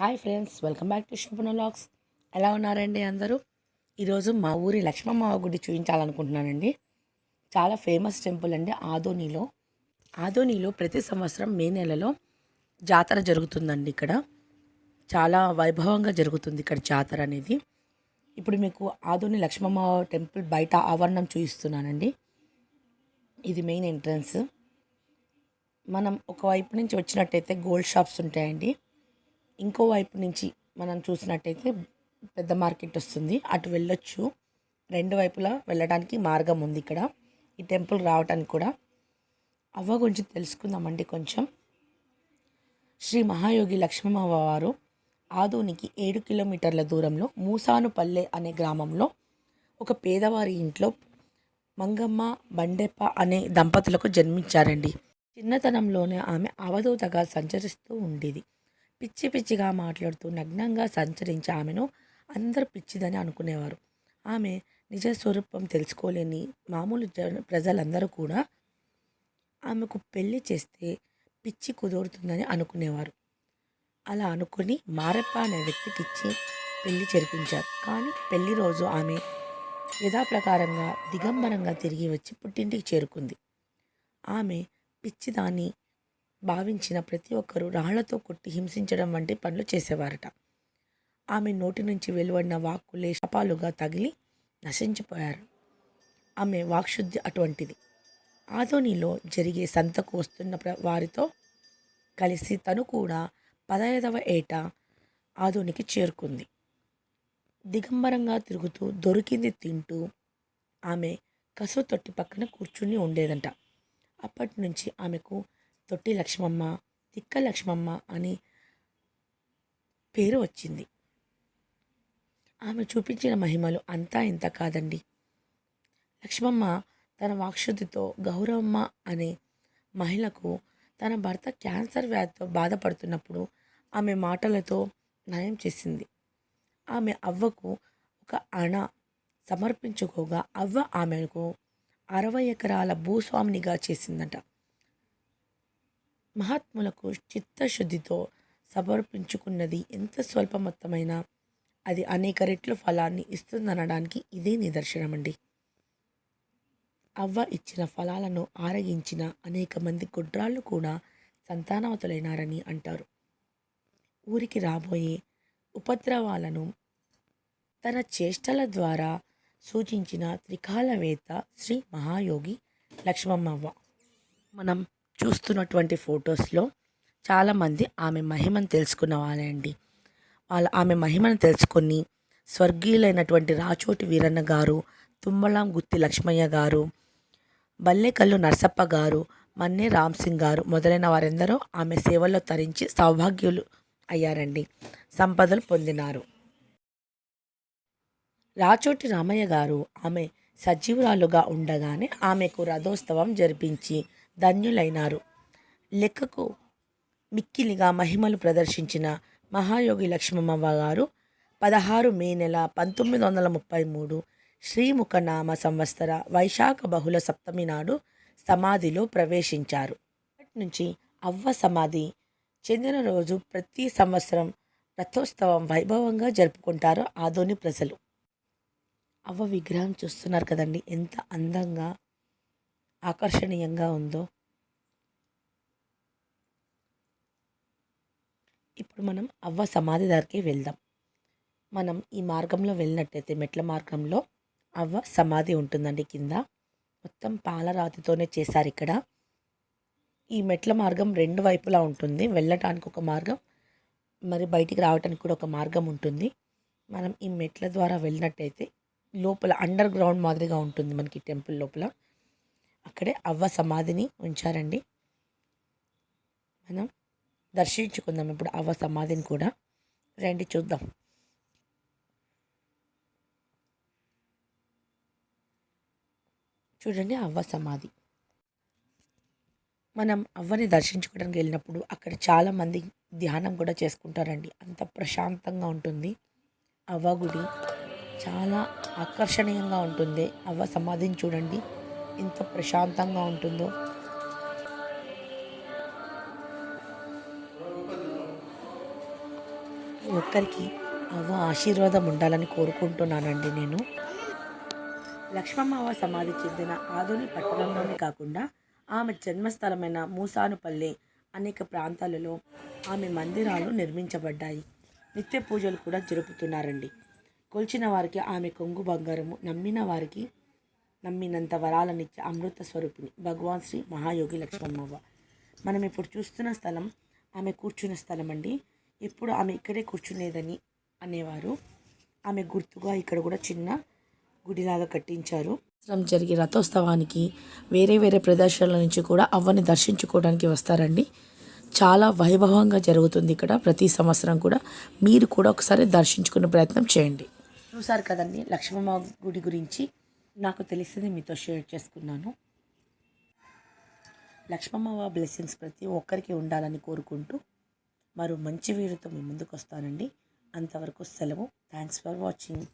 Hi friends welcome back to Shubhana vlogs ఎలా ఉన్నారండి అందరూ? ఈరోజు మా ఊరి లక్ష్మమ్మ గుడి చూపించాలనుకుంటున్నానండి చాలా ఫేమస్ టెంపుల్ అండి ఆదోనిలో. ఆదోనిలో ప్రతి సంవత్సరం మే నెలలో జాతర జరుగుతుందండి ఇక్కడ. చాలా వైభవంగా జరుగుతుంది ఇక్కడ జాతర అనేది. ఇప్పుడు మీకు ఆదోని లక్ష్మమ్మ టెంపుల్ బయట ఆవరణం చూపిస్తున్నానండి ఇది మెయిన్ ఎంట్రన్స్. మనం ఒకవైపు నుంచి వచ్చినట్టయితే గోల్డ్ షాప్స్ ఉంటాయండి. ఇంకో వైపు నుంచి మనం చూసినట్టయితే పెద్ద మార్కెట్ వస్తుంది. అటు వెళ్ళొచ్చు. రెండు వైపులా వెళ్ళడానికి మార్గం ఉంది ఇక్కడ. ఈ టెంపుల్ రావడానికి కూడా. అవ్వ గురించి తెలుసుకుందామండి కొంచెం. శ్రీ మహాయోగి లక్ష్మమ్మ వారు ఆదోనికి ఏడు కిలోమీటర్ల దూరంలో మూసానుపల్లె అనే గ్రామంలో ఒక పేదవారి ఇంట్లో మంగమ్మ బండెప్ప అనే దంపతులకు జన్మించారండి. చిన్నతనంలోనే ఆమె అవధూతగా సంచరిస్తూ ఉండేది. పిచ్చి పిచ్చిగా మాట్లాడుతూ నగ్నంగా సంచరించి ఆమెను అందరూ పిచ్చిదని అనుకునేవారు. ఆమె నిజ స్వరూపం తెలుసుకోలేని మామూలు జన ప్రజలందరూ కూడా ఆమెకు పెళ్ళి చేస్తే పిచ్చి కుదురుతుందని అనుకునేవారు. అలా అనుకుని మారప్ప అనే వ్యక్తికిచ్చి పెళ్ళి జరిపించారు. కానీ పెళ్ళి రోజు ఆమె యథాప్రకారంగా దిగంబరంగా తిరిగి వచ్చి పుట్టింటికి చేరుకుంది. ఆమె పిచ్చిదాన్ని భావించిన ప్రతి ఒక్కరూ రాళ్ళతో కొట్టి హింసించడం వంటి పనులు చేసేవారట. ఆమె నోటి నుంచి వెలువడిన వాక్కులే శాపాలుగా తగిలి నశించిపోయారు. ఆమె వాక్శుద్ధి అటువంటిది. ఆదోనిలో జరిగే సంతకు వస్తున్న వారితో కలిసి తను కూడా పదహైదవ ఏట ఆదోనికి చేరుకుంది. దిగంబరంగా తిరుగుతూ దొరికింది తింటూ ఆమె కసువు తొట్టి పక్కన కూర్చుని ఉండేదంట. అప్పటి నుంచి ఆమెకు తొట్టి లక్ష్మమ్మ తిక్క లక్ష్మమ్మ అని పేరు వచ్చింది. ఆమె చూపించిన మహిమలు అంతా ఇంత కాదండి. లక్ష్మమ్మ తన వాక్షుతితో గౌరవమ్మ అనే మహిళకు తన భర్త క్యాన్సర్ వ్యాధితో బాధపడుతున్నప్పుడు ఆమె మాటలతో నయం చేసింది. ఆమె అవ్వకు ఒక అణ సమర్పించుకోగా అవ్వ ఆమెకు అరవై ఎకరాల భూస్వామినిగా చేసిందట. మహాత్ములకు చిత్తశుద్ధితో సమర్పించుకున్నది ఎంత స్వల్ప మొత్తమైనా అది అనేక రెట్లు ఫలాన్ని ఇస్తుందనడానికి ఇదే నిదర్శనమండి. అవ్వ ఇచ్చిన ఫలాలను ఆరగించిన అనేక మంది గుడ్రాళ్ళు కూడా సంతానవతులైనారని అంటారు. ఊరికి రాబోయే ఉపద్రవాలను తన చేష్టల ద్వారా సూచించిన త్రికాలవేత్త శ్రీ మహాయోగి లక్ష్మమ్మవ్వ. మనం చూస్తున్నటువంటి ఫొటోస్లో చాలామంది ఆమె మహిమను తెలుసుకున్న వాళ్ళండి. వాళ్ళ ఆమె మహిమను తెలుసుకొని స్వర్గీయులైనటువంటి రాచోటి వీరన్న గారు తుమ్మలాం గుత్తి లక్ష్మయ్య గారు బల్లెకల్లు నరసప్ప గారు మన్నే రామ్ సింగ్ గారు మొదలైన వారెందరో ఆమె సేవల్లో తరించి సౌభాగ్యులు అయ్యారండి. సంపదలు పొందినారు. రాచోటి రామయ్య గారు ఆమె సజీవురాలుగా ఉండగానే ఆమెకు రథోత్సవం జరిపించి ధన్యులైనారు. లెక్కకు మిక్కిలిగా మహిమలు ప్రదర్శించిన మహాయోగి లక్ష్మమ్మ గారు పదహారు మే నెల పంతొమ్మిది వందల ముప్పై మూడు శ్రీముఖనామ సంవత్సర వైశాఖ బహుళ సప్తమి నాడు సమాధిలో ప్రవేశించారు. అప్పటి నుంచి అవ్వ సమాధి చెందిన రోజు ప్రతి సంవత్సరం రథోత్సవం వైభవంగా జరుపుకుంటారు ఆదోని ప్రజలు. అవ్వ విగ్రహం చూస్తున్నారు కదండి ఎంత అందంగా ఆకర్షణీయంగా ఉందో. ఇప్పుడు మనం అవ్వ సమాధి దగ్గరికి వెళ్దాం. మనం ఈ మార్గంలో వెళ్ళినట్టయితే మెట్ల మార్గంలో అవ్వ సమాధి ఉంటుందండి కింద. మొత్తం పాలరాతితోనే చేశారు ఇక్కడ. ఈ మెట్ల మార్గం రెండు వైపులా ఉంటుంది. వెళ్ళటానికి ఒక మార్గం మరి బయటికి రావడానికి కూడా ఒక మార్గం ఉంటుంది. మనం ఈ మెట్ల ద్వారా వెళ్ళినట్టయితే లోపల అండర్ గ్రౌండ్ మాదిరిగా ఉంటుంది మనకి టెంపుల్ లోపల. అక్కడే అవ్వ సమాధిని ఉంచారండి. మనం దర్శించుకుందాం ఇప్పుడు అవ్వ సమాధిని కూడా. రండి చూద్దాం. చూడండి అవ్వ సమాధి. మనం అవ్వని దర్శించుకోవడానికి వెళ్ళినప్పుడు అక్కడ చాలామంది ధ్యానం కూడా చేసుకుంటారండి. అంత ప్రశాంతంగా ఉంటుంది. అవ్వ గుడి చాలా ఆకర్షణీయంగా ఉంటుంది. అవ్వ సమాధిని చూడండి. ఎంత ప్రశాంతంగా ఉంటుందో. ఒక్కరికి అవ్వ ఆశీర్వాదం ఉండాలని కోరుకుంటున్నానండి నేను. లక్ష్మమ్మ సమాధి చెందిన ఆదోని పట్టణంలోనే కాకుండా ఆమె జన్మస్థలమైన మూసానుపల్లి అనేక ప్రాంతాలలో ఆమె మందిరాలు నిర్మించబడ్డాయి. నిత్య పూజలు కూడా జరుపుతున్నారండి. కొలిచిన వారికి ఆమె కొంగు బంగారము నమ్మిన వారికి నమ్మినంత వరాలనిచ్చే అమృత స్వరూపిణి భగవాన్ శ్రీ మహాయోగి లక్ష్మమ్మవ్వ. మనం ఇప్పుడు చూస్తున్న స్థలం ఆమె కూర్చున్న స్థలం అండి ఎప్పుడు ఆమె ఇక్కడే కూర్చునేదని అనేవారు. ఆమె గుర్తుగా ఇక్కడ కూడా చిన్న గుడిలాగా కట్టించారు. సంవత్సరం జరిగే రథోత్సవానికి వేరే వేరే ప్రదేశాల నుంచి కూడా అవ్వని దర్శించుకోవడానికి వస్తారండి. చాలా వైభవంగా జరుగుతుంది ఇక్కడ. ప్రతి సంవత్సరం కూడా మీరు కూడా ఒకసారి దర్శించుకునే ప్రయత్నం చేయండి. చూసారు కదండి లక్ష్మమ్మ గుడి గురించి. నాకు తెలిసింది మీతో షేర్ చేసుకున్నాను. లక్ష్మమ్మ బ్లెస్సింగ్స్ ప్రతి ఒక్కరికి ఉండాలని కోరుకుంటూ మరో మంచి వీడియోతో మీ ముందుకు వస్తానండి. అంతవరకు సెలవు. Thanks for watching